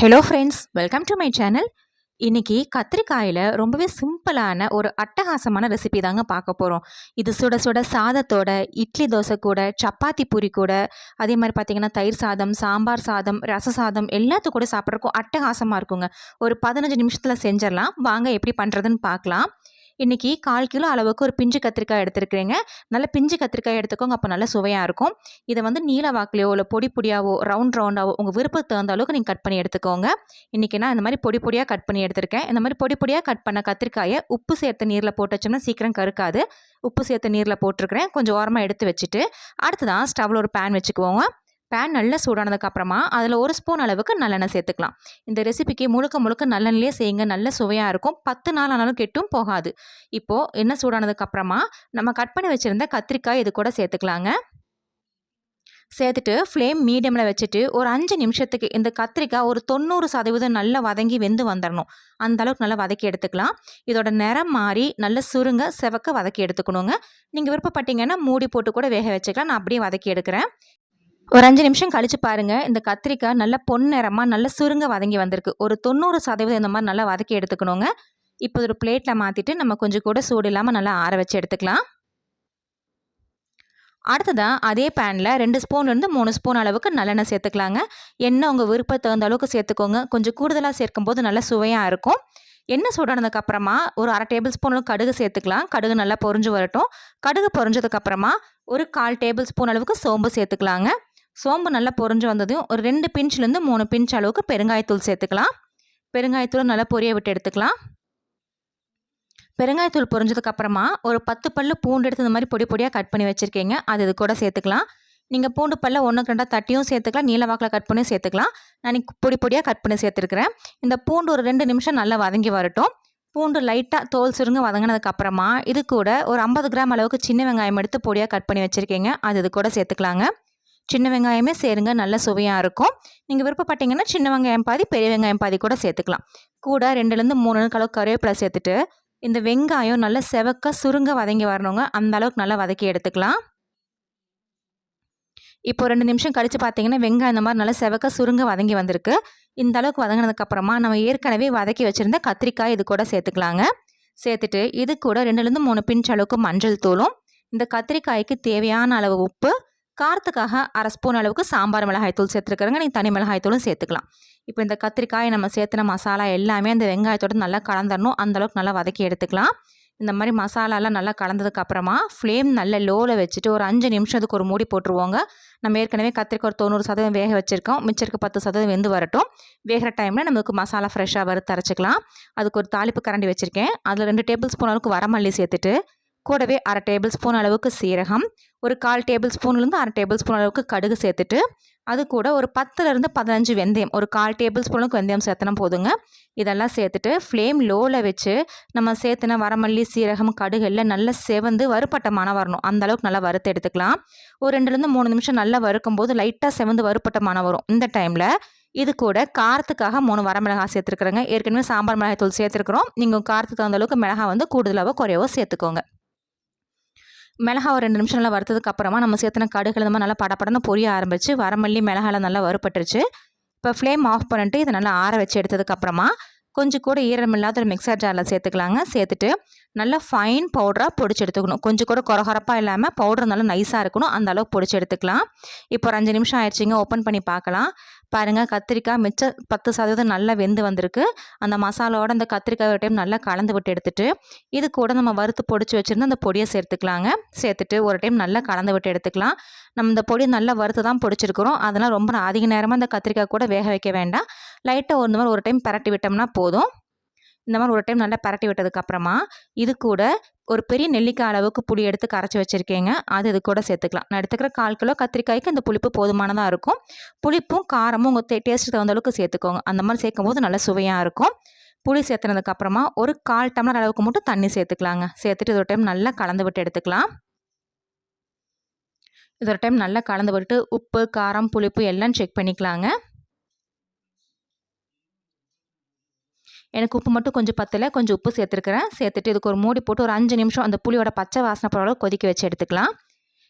Hello friends welcome to my channel இன்றைக்கி கத்திரிக்காயில் ரொம்பவே சிம்பிளான ஒரு அட்டகாசமான ரெசிபி தாங்க பார்க்க போகிறோம் இது சுட சுட சாதத்தோட இட்லி தோசை கூட சப்பாத்தி பூரி கூட அதே மாதிரி பார்த்தீங்கன்னா தயிர் சாதம் சாம்பார் சாதம் ரச சாதம் எல்லாத்து கூட சாப்பிட்றக்கும் அட்டகாசமாக இருக்குங்க. ஒரு பதினஞ்சு நிமிஷத்தில் செஞ்சிடலாம். வாங்க எப்படி பண்ணுறதுன்னு பார்க்கலாம். இன்றைக்கி கால் கிலோ அளவுக்கு ஒரு பிஞ்சு கத்திரிக்காய் எடுத்துருக்கிறேங்க. நல்ல பிஞ்சு கத்திரிக்காய் எடுத்துக்கோங்க அப்போ நல்ல சுவையாக இருக்கும். இதை வந்து நீல வாக்கிலையோ இல்லை பொடி பொடியாவோ ரவுண்ட் ரவுண்டாவோ உங்கள் விருப்பத்துக்கு தகுந்த அளவுக்கு நீங்கள் கட் பண்ணி எடுத்துக்கோங்க. இன்றைக்கி நான் இந்த மாதிரி பொடி பொடியாக கட் பண்ணி எடுத்திருக்கேன். இந்த மாதிரி பொடி பொடியாக கட் பண்ண கத்திரிக்காயை உப்பு சேர்த்த நீரில் போட்டு வச்சோம்னா சீக்கிரம் கருக்காது. உப்பு சேர்த்த நீரில் போட்டிருக்கிறேன். கொஞ்சம் ஓரமாக எடுத்து வச்சுட்டு அடுத்ததான் ஸ்டவ்வில் ஒரு பேன் வச்சுக்குவோங்க. பேன் நல்லா சூடானதுக்கப்புறமா அதில் ஒரு ஸ்பூன் அளவுக்கு நல்லெண்ணெய் சேர்த்துக்கலாம். இந்த ரெசிபிக்கு முழுக்க முழுக்க நல்லெண்ணெயே செய்யுங்க. நல்ல சுவையாக இருக்கும். பத்து நாள் ஆனாலும் கெட்டும் போகாது. இப்போது எண்ணெய் சூடானதுக்கப்புறமா நம்ம கட் பண்ணி வச்சுருந்த கத்திரிக்காய் இது கூட சேர்த்துக்கலாங்க. சேர்த்துட்டு ஃப்ளேம் மீடியமில் வச்சுட்டு ஒரு அஞ்சு நிமிஷத்துக்கு இந்த கத்திரிக்காய் ஒரு தொண்ணூறு சதவீதம் நல்லா வதங்கி வெந்து வந்துடணும் அந்த அளவுக்கு நல்லா வதக்கி எடுத்துக்கலாம். இதோட நிறம் மாறி நல்லா சுருங்க செவக்க வதக்கி எடுத்துக்கணுங்க. நீங்கள் விருப்பப்பட்டீங்கன்னா மூடி போட்டு கூட வேக வச்சுக்கலாம். நான் அப்படியே வதக்கி எடுக்கிறேன். ஒரு அஞ்சு நிமிஷம் கழிச்சு பாருங்க. இந்த கத்திரிக்காய் நல்ல பொன்னிறமாக நல்ல சுருங்க வதங்கி வந்திருக்கு. ஒரு தொண்ணூறு சதவீதம் இந்த மாதிரி நல்லா வதக்கி எடுத்துக்கணுங்க. இப்போ ஒரு பிளேட்டில் மாற்றிட்டு நம்ம கொஞ்சம் கூட சூடு இல்லாமல் நல்லா ஆற வச்சு எடுத்துக்கலாம். அடுத்ததாக அதே பேனில் ரெண்டு ஸ்பூன்லேருந்து மூணு ஸ்பூன் அளவுக்கு நல்லெண்ணெய் சேர்த்துக்கலாங்க. எண்ணெய் உங்கள் விருப்பத்தை தகுந்த அளவுக்கு சேர்த்துக்கோங்க. கொஞ்சம் கூடுதலாக சேர்க்கும் போது சுவையாக இருக்கும். எண்ணெய் சூடானதுக்கப்புறமா ஒரு அரை டேபிள் ஸ்பூன் கடுகு சேர்த்துக்கலாம். கடுகு நல்லா பொறிஞ்சு வரட்டும். கடுகு பொறிஞ்சதுக்கப்புறமா ஒரு கால் டேபிள் ஸ்பூன் அளவுக்கு சோம்பு சேர்த்துக்கலாங்க. சோம்பு நல்லா பொறிஞ்சு வந்ததையும் ஒரு ரெண்டு பிஞ்ச்லேருந்து மூணு பிஞ்ச் அளவுக்கு பெருங்காயத்தூள் சேர்த்துக்கலாம். பெருங்காயத்தூள் நல்லா பொரிய விட்டு எடுத்துக்கலாம். பெருங்காயத்தூள் பொரிஞ்சதுக்கப்புறமா ஒரு பத்து பல்லு பூண்டு எடுத்து இந்த மாதிரி பொடி பொடியாக கட் பண்ணி வச்சுருக்கீங்க. அது இது கூட சேர்த்துக்கலாம். நீங்கள் பூண்டு பல்ல ஒன்றுக்கு ரெண்டாக தட்டியும் சேர்த்துக்கலாம். நீல வாக்கில் கட் பண்ணியும் சேர்த்துக்கலாம். நான் பொடி பொடியாக கட் பண்ணி சேர்த்துருக்குறேன். இந்த பூண்டு ஒரு ரெண்டு நிமிஷம் நல்லா வதங்கி வரட்டும். பூண்டு லைட்டாக தோல் சுருங்க வதங்கினதுக்கப்புறமா இது கூட ஒரு ஐம்பது கிராம் அளவுக்கு சின்ன வெங்காயம் எடுத்து பொடியாக கட் பண்ணி வச்சுருக்கீங்க. அது இது கூட சேர்த்துக்கலாங்க. சின்ன வெங்காயமே சேருங்க நல்ல சுவையாக இருக்கும். நீங்கள் விருப்பப்பட்டீங்கன்னா சின்ன வெங்காயம் பாதி பெரிய வெங்காயம் பாதி கூட சேர்த்துக்கலாம். கூட ரெண்டுலேருந்து மூணு அளவுக்கு கருவேப்பிலை சேர்த்துட்டு இந்த வெங்காயம் நல்லா செவக்க சுருங்க வதங்கி வரணுங்க. அந்த அளவுக்கு நல்லா வதக்கி எடுத்துக்கலாம். இப்போ ரெண்டு நிமிஷம் கழித்து பார்த்தீங்கன்னா வெங்காயம் இந்த மாதிரி நல்லா செவக்க சுருங்க வதங்கி வந்திருக்கு. இந்த அளவுக்கு வதங்கினதுக்கப்புறமா நம்ம ஏற்கனவே வதக்கி வச்சுருந்த கத்திரிக்காய் இது கூட சேர்த்துக்கலாங்க. சேர்த்துட்டு இது கூட ரெண்டுலேருந்து மூணு பிஞ்ச் அளவுக்கு மஞ்சள் தூளும். இந்த கத்திரிக்காய்க்கு தேவையான அளவு உப்பு காரத்துக்காக அரை ஸ்பூன் அளவுக்கு சாம்பார் மிளகாய் தூள் சேர்த்துருக்குறங்க. நீங்கள் தனி மிளகாய் தூளும் சேர்த்துக்கலாம். இப்போ இந்த கத்திரிக்காய் நம்ம சேர்த்துன மசாலா எல்லாமே அந்த வெங்காயத்தோடு நல்லா கலந்துடணும் அந்தளவுக்கு நல்லா வதக்கி எடுத்துக்கலாம். இந்த மாதிரி மசாலாலாம் நல்லா கலந்ததுக்கு அப்புறமா ஃப்ளேம் நல்ல லோவில் வச்சுட்டு ஒரு அஞ்சு நிமிஷத்துக்கு ஒரு மூடி போட்டுருவோங்க. நம்ம ஏற்கனவே கத்திரிக்காய் ஒரு தொண்ணூறு சதவீதம் வேக வச்சுருக்கோம். மிச்சருக்கு பத்து சதவீதம் வெந்து வரட்டும். வேகிற டைமில் நமக்கு மசாலா ஃப்ரெஷ்ஷாக வறுத்து அரைச்சிக்கலாம். அதுக்கு ஒரு தாளிப்பு கரண்டி வச்சுருக்கேன். அதில் ரெண்டு டேபிள் ஸ்பூன் அளவுக்கு வரமல்லி சேர்த்துட்டு கூடவே அரை டேபிள் ஸ்பூன் அளவுக்கு சீரகம் ஒரு கால் டேபிள் ஸ்பூன்லேருந்து அரை டேபிள் ஸ்பூன் அளவுக்கு கடுகு சேர்த்துட்டு அது கூட ஒரு பத்துலேருந்து பதினஞ்சு வெந்தயம் ஒரு கால் டேபிள் ஸ்பூனுக்கு வெந்தயம் சேர்த்தனா போதுங்க. இதெல்லாம் சேர்த்துட்டு ஃப்ளேம் லோவில் வச்சு நம்ம சேர்த்துன வரமல்லி சீரகம் கடுகு எல்லாம் நல்லா செவந்து வறுப்பட்ட வரணும். அந்த அளவுக்கு நல்லா வறுத்து எடுத்துக்கலாம். ஒரு ரெண்டுலேருந்து மூணு நிமிஷம் நல்லா வறுக்கும் போது லைட்டாக செவந்து வறுப்பட்ட வரும். இந்த டைமில் இது கூட காரத்துக்காக மூணு வரமிளகாய் சேர்த்துருக்குறேங்க. ஏற்கனவே சாம்பார் மிளகாய் தூள் சேர்த்துருக்குறோம். நீங்கள் காரத்துக்கு தகுந்த அளவுக்கு மிளகாய் வந்து கூடுதலாகவோ குறையவோ சேர்த்துக்கோங்க. மிளகா ஒரு ரெண்டு நிமிஷம் நல்லா வறுத்ததுக்கு அப்புறமா நம்ம சேர்த்துன கடுகு இந்த மாதிரி நல்லா படப்படன்னு பொரிய ஆரம்பிச்சு வரமல்லி மிளகாலாம் நல்லா வறுப்பட்டுருச்சு இப்போ ஃப்ளேம் ஆஃப் பண்ணிட்டு இதை நல்லா ஆற வச்சு எடுத்ததுக்கப்புறமா கொஞ்சம் கூட ஈரமில்லாத ஒரு மிக்சர் ஜாரில் சேர்த்துக்கலாங்க. சேர்த்துட்டு நல்லா ஃபைன் பவுடராக பொடிச்சு எடுத்துக்கணும். கொஞ்சம் கூட குறகுறப்பாக இல்லாமல் பவுடர் நல்லா நைஸாக இருக்கணும். அந்த அளவுக்கு பொடிச்சு எடுத்துக்கலாம். இப்போ ஒரு அஞ்சு நிமிஷம் ஆயிடுச்சிங்க. ஓப்பன் பண்ணி பார்க்கலாம். பாருங்கள் கத்திரிக்காய் மிச்சம் பத்து சதவீதம் நல்லா வெந்து வந்திருக்கு. அந்த மசாலாவோட அந்த கத்திரிக்காய் ஒரு டைம் நல்லா கலந்து விட்டு எடுத்துட்டு இது கூட நம்ம வறுத்து பொடிச்சு வச்சுருந்து அந்த பொடியை சேர்த்துக்கலாங்க. சேர்த்துட்டு ஒரு டைம் நல்லா கலந்து விட்டு எடுத்துக்கலாம். நம்ம இந்த பொடி நல்லா வறுத்து தான் பொடிச்சிருக்கிறோம். அதெல்லாம் ரொம்ப அதிக நேரமாக அந்த கத்திரிக்காய் கூட வேக வைக்க வேண்டாம். லைட்டாக ஒரு மாதிரி ஒரு டைம் பரட்டி விட்டோம்னா போதும். இந்த மாதிரி ஒரு டைம் நல்லா பரட்டி விட்டதுக்கப்புறமா இது கூட ஒரு பெரிய நெல்லிக்காய் அளவுக்கு புளி எடுத்து கரைச்சி வச்சுருக்கேங்க. அது இது கூட சேர்த்துக்கலாம். நான் எடுத்துக்கிற கால் கிலோ கத்திரிக்காய்க்கு இந்த புளிப்பு போதுமானதாக இருக்கும். புளிப்பும் காரமும் உங்கள் டேஸ்ட்டு தகுந்த அளவுக்கு சேர்த்துக்கோங்க. அந்த மாதிரி சேர்க்கும் போது நல்லா சுவையாக இருக்கும். புளி சேர்த்துனதுக்கப்புறமா ஒரு கால் டம்ளர் அளவுக்கு மட்டும் தண்ணி சேர்த்துக்கலாங்க. சேர்த்துட்டு இது ஒரு டைம் நல்லா கலந்து விட்டு எடுத்துக்கலாம். இது ஒரு டைம் நல்லா கலந்து விட்டு உப்பு காரம் புளிப்பு எல்லாம் செக் பண்ணிக்கலாங்க. எனக்கு உப்பு மட்டும் கொஞ்சம் பத்தில் கொஞ்சம் உப்பு சேர்த்துருக்குறேன். சேர்த்துட்டு இதுக்கு ஒரு மூடி போட்டு ஒரு அஞ்சு நிமிஷம் அந்த புளியோட பச்சை வாசனை போகிற கொதிக்க வச்சு எடுத்துக்கலாம்.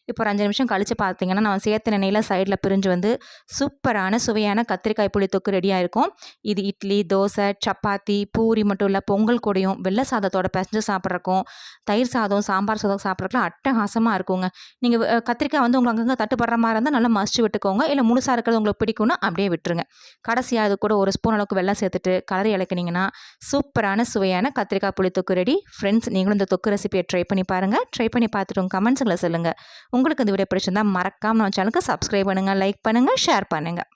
இப்போ ஒரு அஞ்சு நிமிஷம் கழித்து பார்த்தீங்கன்னா நம்ம சேர்த்த எண்ணெயில் சைடில் பிரிஞ்சு வந்து சூப்பரான சுவையான கத்திரிக்காய் புளி தொக்கு ரெடியாக இருக்கும் இது இட்லி தோசை சப்பாத்தி பூரி மட்டும் இல்லை பொங்கல் கூடையும் வெள்ளை சாதத்தோட பிசைஞ்சு சாப்பிட்றக்கும் தயிர் சாதம் சாம்பார் சாதம் சாப்பிட்றதுக்குலாம் அட்டகாசமாக இருக்குங்க. நீங்கள் கத்திரிக்காய் வந்து உங்களுக்கு அங்கங்கே தட்டுப்படுற மாதிரி இருந்தால் நல்லா மசிச்சு விட்டுக்கோங்க. இல்லை முழுசாக இருக்கிறது உங்களுக்கு பிடிக்கும்னா அப்படியே விட்டுருங்க. கடைசியாக அது கூட ஒரு ஸ்பூன் அளவுக்கு வெள்ளம் சேர்த்துட்டு கலரி இலக்கினீங்கன்னா சூப்பரான சுவையான கத்திரிக்காய் புளி தொக்கு ரெடி ஃப்ரெண்ட்ஸ் நீங்களும் இந்த தொக்கு ரெசிபியை ட்ரை பண்ணி பாருங்கள் ட்ரை பண்ணி பார்த்துட்டு உங்கள் கமெண்ட்ஸுங்களை சொல்லுங்கள் உங்களுக்கு இந்த வீடியோ பிடிச்சிருந்தா மறக்காமல் நம்ம சேனலுக்கு சப்ஸ்கிரைப் பண்ணுங்கள் லைக் பண்ணுங்கள் ஷேர் பண்ணுங்கள்